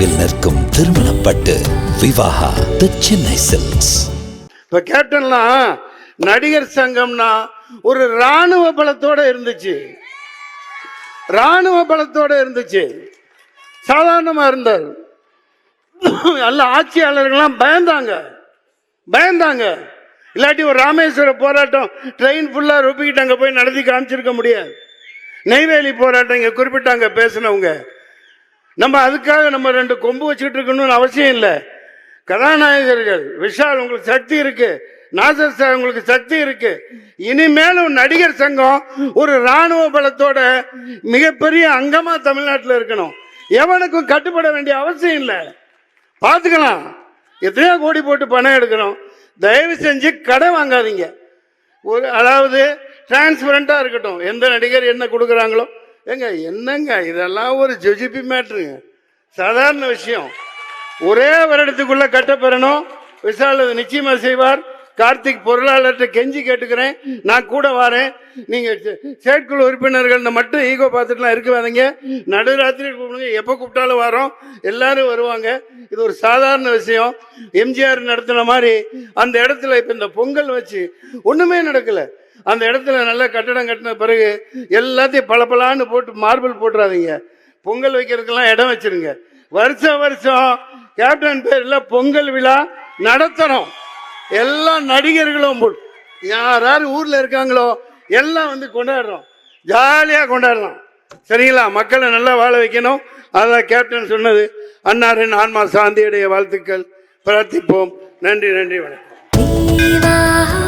நினைவில் நிற்கும் திருமணப்பட்டு விவாகா தி சென்னை சில்க்ஸ் இப்ப கேப்டன்லாம் நடிகர் சங்கம்னா ஒரு ராணுவ பலத்தோட இருந்துச்சு. ராணுவ பலத்தோட இருந்துச்சு. சாதாரணமா இருந்தார். எல்லா ஆட்சியாளர்கள்லாம் பயந்தாங்க. பயந்தாங்க. இல்லாட்டி ஒரு ராமேஸ்வர போராட்டம் ட்ரெயின் ஃபுல்லாக ரொப்பிக்கிட்டு அங்கே போய் நடத்தி காமிச்சிருக்க முடியாது. நெய்வேலி போராட்டம் இங்கே குறிப்பிட்டாங்க பேசினவங்க. நம்ம அதுக்காக நம்ம ரெண்டு கொம்பு வச்சுக்கிட்டு இருக்கணும்னு அவசியம் இல்லை. கதாநாயகர்கள் விஷால் உங்களுக்கு சக்தி இருக்கு. நாசர் சார் உங்களுக்கு சக்தி இருக்கு. இனிமேலும் நடிகர் சங்கம் ஒரு ராணுவ பலத்தோட மிகப்பெரிய அங்கமா தமிழ்நாட்டில் இருக்கணும். எவனுக்கும் கட்டுப்பட வேண்டிய அவசியம் இல்லை. பார்த்துக்கலாம் எத்தனையோ கோடி போட்டு பணம் எடுக்கணும். தயவு செஞ்சு கடை வாங்காதீங்க. ஒரு அதாவது டிரான்ஸ்பரண்டாக இருக்கட்டும். எந்த நடிகர் என்ன கொடுக்குறாங்களோ ஏங்க என்னங்க இதெல்லாம் ஒரு ஜொஜிபி மேட்ருங்க சாதாரண விஷயம். ஒரே வருடத்துக்குள்ள கட்டப்பெறணும். விசால நிச்சயமா செய்வார். கார்த்திக் பொருளாளர்கிட்ட கெஞ்சி கேட்டுக்கிறேன். நான் கூட வரேன். நீங்க செ- செயற்குழு உறுப்பினர்கள் மட்டும் ஈகோ பார்த்துட்டுலாம் இருக்காதீங்க. நடுராத்திரி கூப்பிடுங்க. எப்போ கூப்பிட்டாலும் வரோம். எல்லாரும் வருவாங்க. இது ஒரு சாதாரண விஷயம். எம்ஜிஆர் நடத்தின மாதிரி அந்த இடத்துல இப்போ இந்த பொங்கல் வச்சு ஒன்றுமே நடக்கல. அந்த இடத்துல நல்ல கட்டடம் கட்டின பிறகு எல்லாத்தையும் பளபளான்னு போட்டு மார்பிள் போட்டுறாதீங்க. பொங்கல் வைக்கிறதுக்கெல்லாம் இடம் வச்சிருங்க. வருஷம் வருஷம் கேப்டன் பேர்ல பொங்கல் விழா நடத்தணும். எல்லா நடிகர்களும் போ- யார் யார் ஊர்ல இருக்காங்களோ எல்லாம் வந்து கொண்டாடுறோம். ஜாலியா கொண்டாடலாம் சரிங்களா? மக்களை நல்லா வாழ வைக்கணும். அதான் கேப்டன் சொன்னது. அன்னாரின் ஆன்மா சாந்தியுடைய வாழ்த்துக்கள். பிரார்த்திப்போம். நன்றி நன்றி வணக்கம்.